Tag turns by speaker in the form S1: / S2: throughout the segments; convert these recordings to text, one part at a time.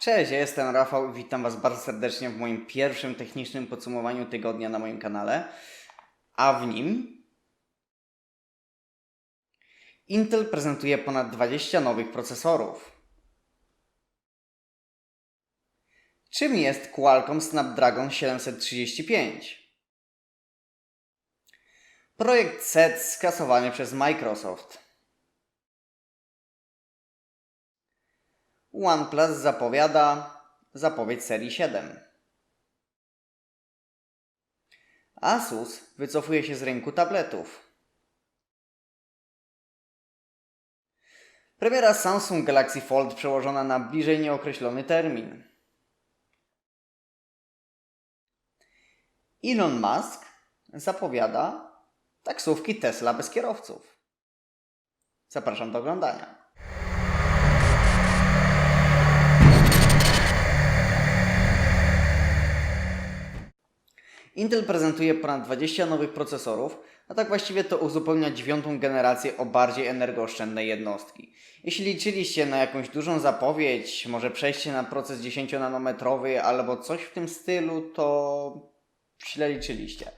S1: Cześć, ja jestem Rafał i witam Was bardzo serdecznie w moim pierwszym technicznym podsumowaniu tygodnia na moim kanale. A w nim Intel prezentuje ponad 20 nowych procesorów. Czym jest Qualcomm Snapdragon 735? Projekt SET skasowany przez Microsoft. OnePlus zapowiada zapowiedź serii 7. Asus wycofuje się z rynku tabletów. Premiera Samsung Galaxy Fold przełożona na bliżej nieokreślony termin. Elon Musk zapowiada taksówki Tesla bez kierowców. Zapraszam do oglądania. Intel prezentuje ponad 20 nowych procesorów, a tak właściwie to uzupełnia dziewiątą generację o bardziej energooszczędne jednostki. Jeśli liczyliście na jakąś dużą zapowiedź, może przejście na proces 10-nanometrowy albo coś w tym stylu, to źle liczyliście.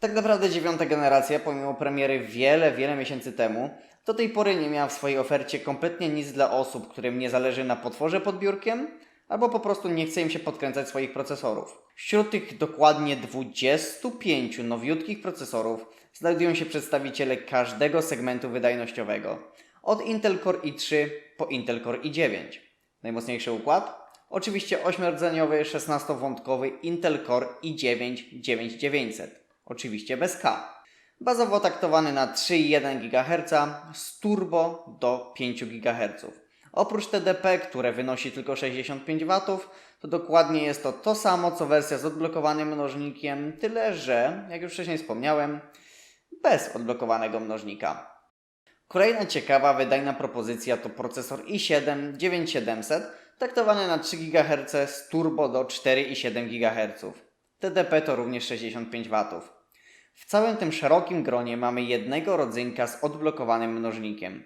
S1: Tak naprawdę dziewiąta generacja, pomimo premiery wiele, wiele miesięcy temu, do tej pory nie miała w swojej ofercie kompletnie nic dla osób, którym nie zależy na potworze pod biurkiem, albo po prostu nie chce im się podkręcać swoich procesorów. Wśród tych dokładnie 25 nowiutkich procesorów znajdują się przedstawiciele każdego segmentu wydajnościowego. Od Intel Core i3 po Intel Core i9. Najmocniejszy układ? Oczywiście 8-rdzeniowy, 16-wątkowy Intel Core i9 9900. Oczywiście bez K. Bazowo taktowany na 3,1 GHz z turbo do 5 GHz. Oprócz TDP, które wynosi tylko 65 W, to dokładnie jest to to samo co wersja z odblokowanym mnożnikiem, tyle że, jak już wcześniej wspomniałem, bez odblokowanego mnożnika. Kolejna ciekawa, wydajna propozycja to procesor i7 9700, taktowany na 3 GHz z turbo do 4,7 GHz. TDP to również 65 W. W całym tym szerokim gronie mamy jednego rodzynka z odblokowanym mnożnikiem.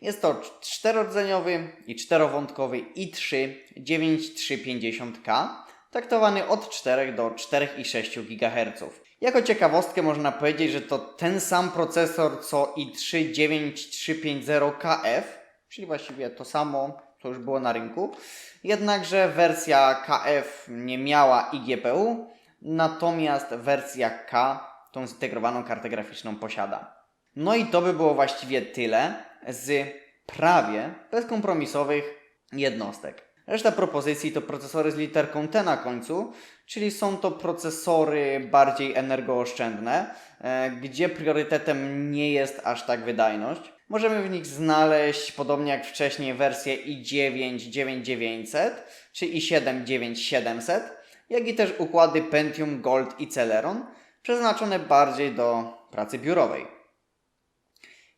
S1: Jest to czterordzeniowy i czterowątkowy i3 9350K, taktowany od 4 do 4,6 GHz. Jako ciekawostkę można powiedzieć, że to ten sam procesor co i3 9350KF, czyli właściwie to samo, co już było na rynku. Jednakże wersja KF nie miała iGPU, natomiast wersja K tą zintegrowaną kartę graficzną posiada. No i to by było właściwie tyle z prawie bezkompromisowych jednostek. Reszta propozycji to procesory z literką T na końcu, czyli są to procesory bardziej energooszczędne, e, gdzie priorytetem nie jest aż tak wydajność. Możemy w nich znaleźć, podobnie jak wcześniej, wersję i9 9900 czy i7 9700, jak i też układy Pentium Gold i Celeron, przeznaczone bardziej do pracy biurowej.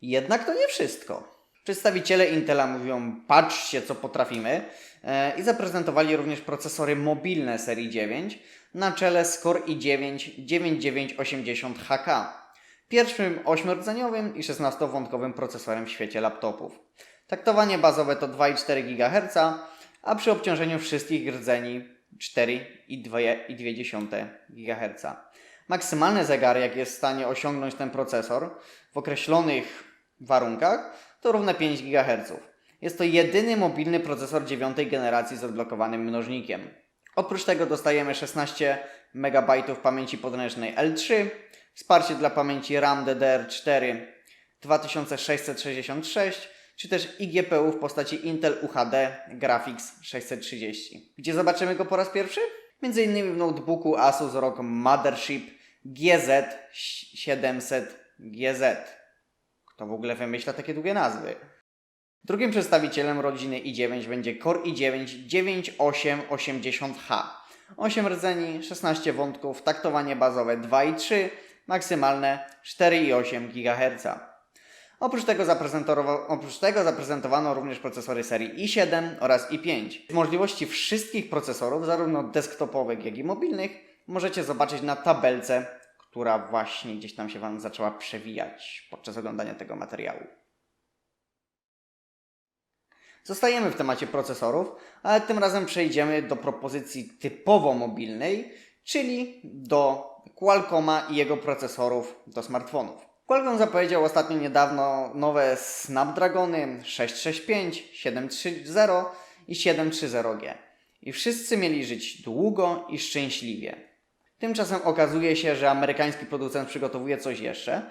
S1: Jednak to nie wszystko. Przedstawiciele Intela mówią: patrzcie, co potrafimy, e, i zaprezentowali również procesory mobilne serii 9 na czele z Core i9 9980HK, pierwszym 8-rdzeniowym i 16-wątkowym procesorem w świecie laptopów. Taktowanie bazowe to 2,4 GHz, a przy obciążeniu wszystkich rdzeni 4,2 GHz. Maksymalny zegar, jaki jest w stanie osiągnąć ten procesor w określonych warunkach, to równe 5 GHz. Jest to jedyny mobilny procesor dziewiątej generacji z odblokowanym mnożnikiem. Oprócz tego dostajemy 16 MB pamięci podręcznej L3, wsparcie dla pamięci RAM DDR4 2666, czy też iGPU w postaci Intel UHD Graphics 630. Gdzie zobaczymy go po raz pierwszy? Między innymi w notebooku Asus ROG Mothership GZ700GZ. W ogóle wymyśla takie długie nazwy? Drugim przedstawicielem rodziny i9 będzie Core i9 9880H. 8 rdzeni, 16 wątków, taktowanie bazowe 2 i 3, maksymalne 4,8 GHz. Oprócz tego, oprócz tego zaprezentowano również procesory serii i7 oraz i5. Możliwości wszystkich procesorów, zarówno desktopowych, jak i mobilnych, możecie zobaczyć na tabelce, która właśnie gdzieś tam się Wam zaczęła przewijać podczas oglądania tego materiału. Zostajemy w temacie procesorów, ale tym razem przejdziemy do propozycji typowo mobilnej, czyli do Qualcomma i jego procesorów do smartfonów. Qualcomm zapowiedział ostatnio niedawno nowe Snapdragony 665, 730 i 730G. I wszyscy mieli żyć długo i szczęśliwie. Tymczasem okazuje się, że amerykański producent przygotowuje coś jeszcze,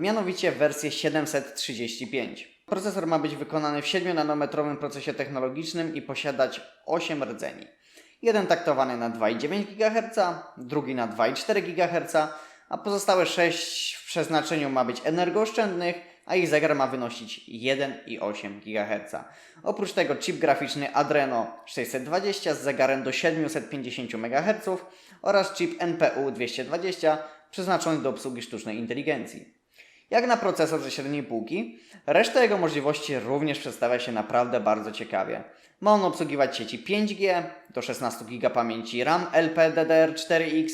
S1: mianowicie wersję 735. Procesor ma być wykonany w 7-nanometrowym procesie technologicznym i posiadać 8 rdzeni. Jeden taktowany na 2,9 GHz, drugi na 2,4 GHz, a pozostałe 6 w przeznaczeniu ma być energooszczędnych, a ich zegar ma wynosić 1,8 GHz. Oprócz tego chip graficzny Adreno 620 z zegarem do 750 MHz oraz chip NPU 220 przeznaczony do obsługi sztucznej inteligencji. Jak na procesor ze średniej półki, reszta jego możliwości również przedstawia się naprawdę bardzo ciekawie. Ma on obsługiwać sieci 5G, do 16 GB pamięci RAM LPDDR4X,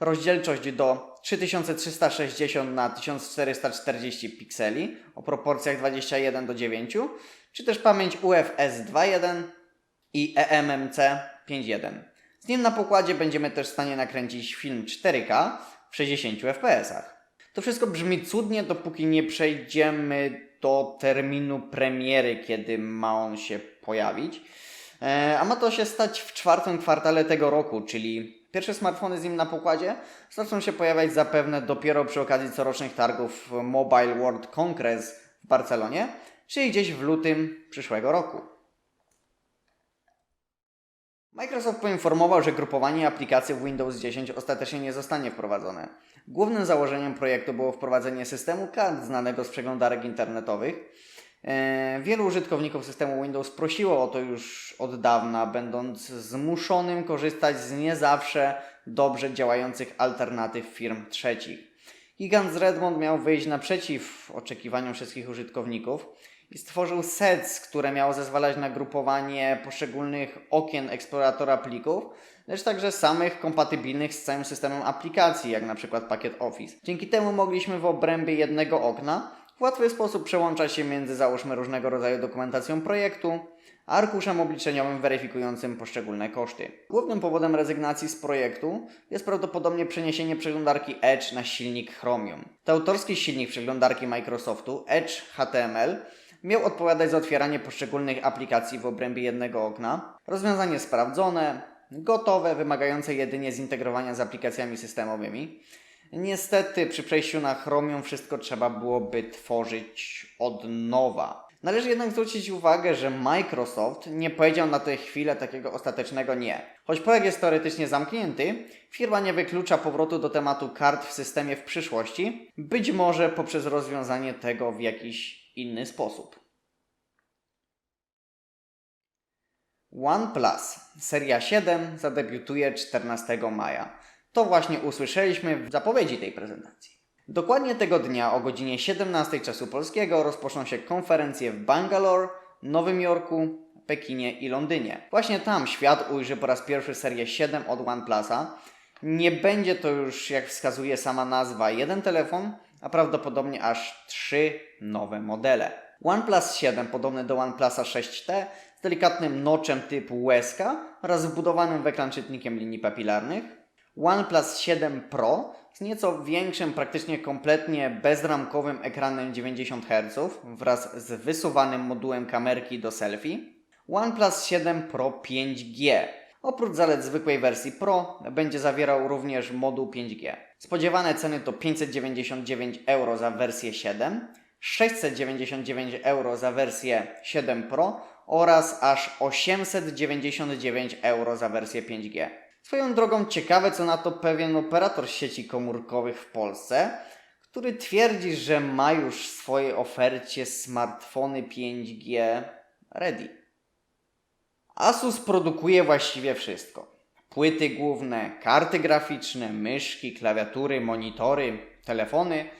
S1: rozdzielczość do 3360 na 1440 pikseli o proporcjach 21 do 9, czy też pamięć UFS 2.1 i eMMC 5.1. Z nim na pokładzie będziemy też w stanie nakręcić film 4K w 60 fps. To wszystko brzmi cudnie, dopóki nie przejdziemy do terminu premiery, kiedy ma on się pojawić. E, a ma to się stać w czwartym kwartale tego roku, czyli pierwsze smartfony z nim na pokładzie zaczną się pojawiać zapewne dopiero przy okazji corocznych targów Mobile World Congress w Barcelonie, czyli gdzieś w lutym przyszłego roku. Microsoft poinformował, że grupowanie aplikacji w Windows 10 ostatecznie nie zostanie wprowadzone. Głównym założeniem projektu było wprowadzenie systemu kart znanego z przeglądarek internetowych. E, Wielu użytkowników systemu Windows prosiło o to już od dawna, będąc zmuszonym korzystać z nie zawsze dobrze działających alternatyw firm trzecich. Gigant z Redmond miał wyjść naprzeciw oczekiwaniom wszystkich użytkowników i stworzył sets, które miało zezwalać na grupowanie poszczególnych okien eksploratora plików, lecz także samych kompatybilnych z całym systemem aplikacji, jak na przykład pakiet Office. Dzięki temu mogliśmy w obrębie jednego okna w łatwy sposób przełączać się między załóżmy różnego rodzaju dokumentacją projektu, a arkuszem obliczeniowym weryfikującym poszczególne koszty. Głównym powodem rezygnacji z projektu jest prawdopodobnie przeniesienie przeglądarki Edge na silnik Chromium. To autorski silnik przeglądarki Microsoftu Edge HTML miał odpowiadać za otwieranie poszczególnych aplikacji w obrębie jednego okna. Rozwiązanie sprawdzone, gotowe, wymagające jedynie zintegrowania z aplikacjami systemowymi. Niestety przy przejściu na Chromium wszystko trzeba byłoby tworzyć od nowa. Należy jednak zwrócić uwagę, że Microsoft nie powiedział na tę chwilę takiego ostatecznego nie. Choć projekt jest teoretycznie zamknięty, firma nie wyklucza powrotu do tematu kart w systemie w przyszłości, być może poprzez rozwiązanie tego w jakiś inny sposób. OnePlus seria 7 zadebiutuje 14 maja. To właśnie usłyszeliśmy w zapowiedzi tej prezentacji. Dokładnie tego dnia o godzinie 17 czasu polskiego rozpoczną się konferencje w Bangalore, Nowym Jorku, Pekinie i Londynie. Właśnie tam świat ujrzy po raz pierwszy serię 7 od OnePlusa. Nie będzie to już, jak wskazuje sama nazwa, jeden telefon, a prawdopodobnie aż trzy nowe modele. OnePlus 7 podobny do OnePlusa 6T z delikatnym noczem typu łezka oraz wbudowanym w ekran czytnikiem linii papilarnych. OnePlus 7 Pro z nieco większym, praktycznie kompletnie bezramkowym ekranem 90 Hz wraz z wysuwanym modułem kamerki do selfie. OnePlus 7 Pro 5G. Oprócz zalet zwykłej wersji Pro będzie zawierał również moduł 5G. Spodziewane ceny to 599 euro za wersję 7, 699 euro za wersję 7 Pro oraz aż 899 euro za wersję 5G. Swoją drogą ciekawe co na to pewien operator sieci komórkowych w Polsce, który twierdzi, że ma już w swojej ofercie smartfony 5G ready. Asus produkuje właściwie wszystko. Płyty główne, karty graficzne, myszki, klawiatury, monitory, telefony,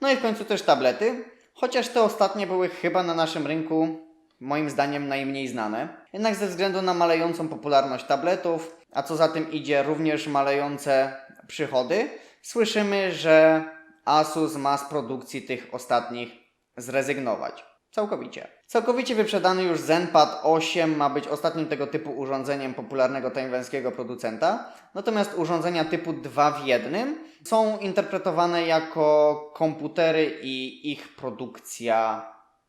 S1: no i w końcu też tablety, chociaż te ostatnie były chyba na naszym rynku moim zdaniem najmniej znane. Jednak ze względu na malejącą popularność tabletów, a co za tym idzie również malejące przychody, słyszymy, że Asus ma z produkcji tych ostatnich zrezygnować. Całkowicie. Całkowicie wyprzedany już ZenPad 8 ma być ostatnim tego typu urządzeniem popularnego tajwańskiego producenta, natomiast urządzenia typu 2 w jednym są interpretowane jako komputery i ich produkcja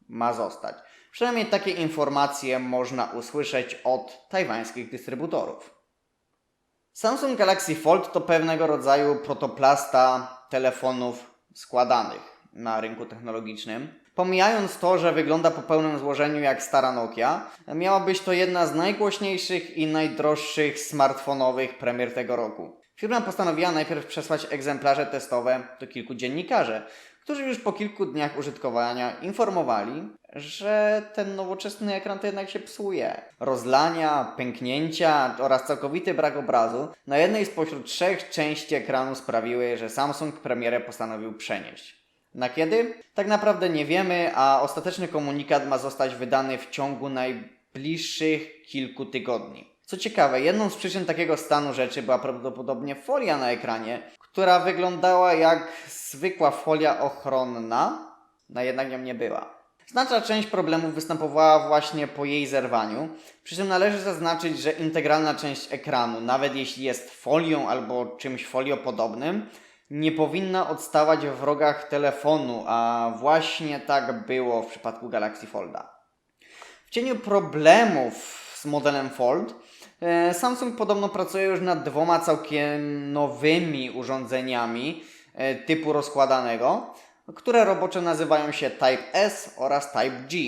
S1: ma zostać. Przynajmniej takie informacje można usłyszeć od tajwańskich dystrybutorów. Samsung Galaxy Fold to pewnego rodzaju protoplasta telefonów składanych na rynku technologicznym. Pomijając to, że wygląda po pełnym złożeniu jak stara Nokia, miała być to jedna z najgłośniejszych i najdroższych smartfonowych premier tego roku. Firma postanowiła najpierw przesłać egzemplarze testowe do kilku dziennikarzy, którzy już po kilku dniach użytkowania informowali, że ten nowoczesny ekran to jednak się psuje. Rozlania, pęknięcia oraz całkowity brak obrazu na jednej spośród trzech części ekranu sprawiły, że Samsung premierę postanowił przenieść. Na kiedy? Tak naprawdę nie wiemy, a ostateczny komunikat ma zostać wydany w ciągu najbliższych kilku tygodni. Co ciekawe, jedną z przyczyn takiego stanu rzeczy była prawdopodobnie folia na ekranie, która wyglądała jak zwykła folia ochronna, no jednak nią nie była. Znaczna część problemów występowała właśnie po jej zerwaniu, przy czym należy zaznaczyć, że integralna część ekranu, nawet jeśli jest folią albo czymś foliopodobnym, nie powinna odstawać w rogach telefonu, a właśnie tak było w przypadku Galaxy Folda. W cieniu problemów z modelem Fold, Samsung podobno pracuje już nad dwoma całkiem nowymi urządzeniami e, typu rozkładanego, które roboczo nazywają się Type S oraz Type G.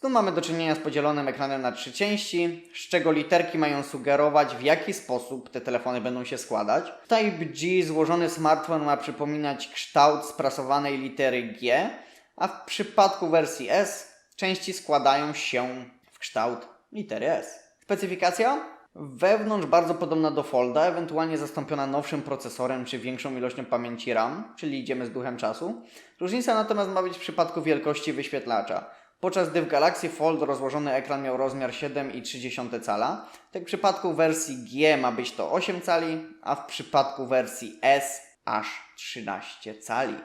S1: Tu mamy do czynienia z podzielonym ekranem na trzy części, z czego literki mają sugerować, w jaki sposób te telefony będą się składać. Type G złożony smartfon ma przypominać kształt sprasowanej litery G, a w przypadku wersji S części składają się w kształt litery S. Specyfikacja? Wewnątrz bardzo podobna do Folda, ewentualnie zastąpiona nowszym procesorem czy większą ilością pamięci RAM, czyli idziemy z duchem czasu. Różnica natomiast ma być w przypadku wielkości wyświetlacza. Podczas gdy w Galaxy Fold rozłożony ekran miał rozmiar 7,3 cala, tak w przypadku wersji G ma być to 8 cali, a w przypadku wersji S aż 13 cali.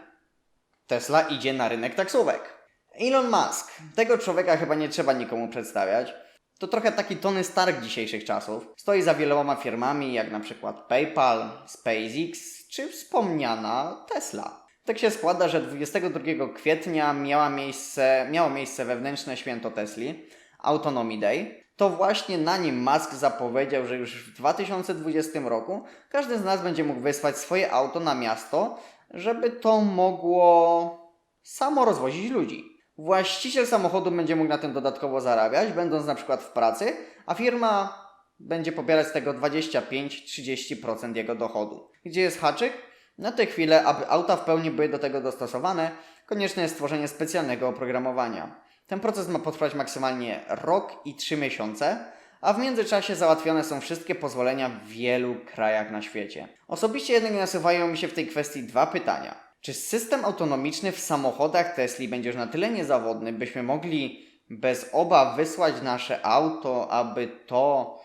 S1: Tesla idzie na rynek taksówek. Elon Musk. Tego człowieka chyba nie trzeba nikomu przedstawiać. To trochę taki Tony Stark dzisiejszych czasów. Stoi za wieloma firmami, jak na przykład PayPal, SpaceX czy wspomniana Tesla. Tak się składa, że 22 kwietnia miała miejsce, miało miejsce wewnętrzne święto Tesli, Autonomy Day. To właśnie na nim Musk zapowiedział, że już w 2020 roku każdy z nas będzie mógł wysłać swoje auto na miasto, żeby to mogło samo rozwozić ludzi. Właściciel samochodu będzie mógł na tym dodatkowo zarabiać, będąc na przykład w pracy, a firma będzie pobierać z tego 25-30% jego dochodu. Gdzie jest haczyk? Na tę chwilę, aby auta w pełni były do tego dostosowane, konieczne jest stworzenie specjalnego oprogramowania. Ten proces ma potrwać maksymalnie rok i 3 miesiące, a w międzyczasie załatwione są wszystkie pozwolenia w wielu krajach na świecie. Osobiście jednak nasuwają mi się w tej kwestii dwa pytania. Czy system autonomiczny w samochodach Tesli będzie już na tyle niezawodny, byśmy mogli bez obaw wysłać nasze auto, aby to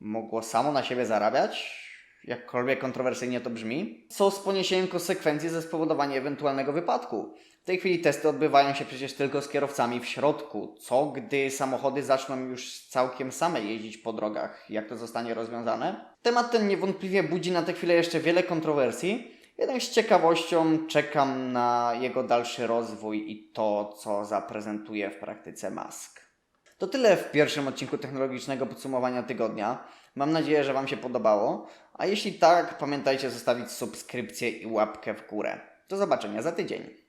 S1: mogło samo na siebie zarabiać? Jakkolwiek kontrowersyjnie to brzmi. Co z poniesieniem konsekwencji ze spowodowania ewentualnego wypadku? W tej chwili testy odbywają się przecież tylko z kierowcami w środku. Co gdy samochody zaczną już całkiem same jeździć po drogach? Jak to zostanie rozwiązane? Temat ten niewątpliwie budzi na tę chwilę jeszcze wiele kontrowersji. Jednak z ciekawością czekam na jego dalszy rozwój i to, co zaprezentuje w praktyce Musk. To tyle w pierwszym odcinku technologicznego podsumowania tygodnia. Mam nadzieję, że Wam się podobało. A jeśli tak, pamiętajcie zostawić subskrypcję i łapkę w górę. Do zobaczenia za tydzień.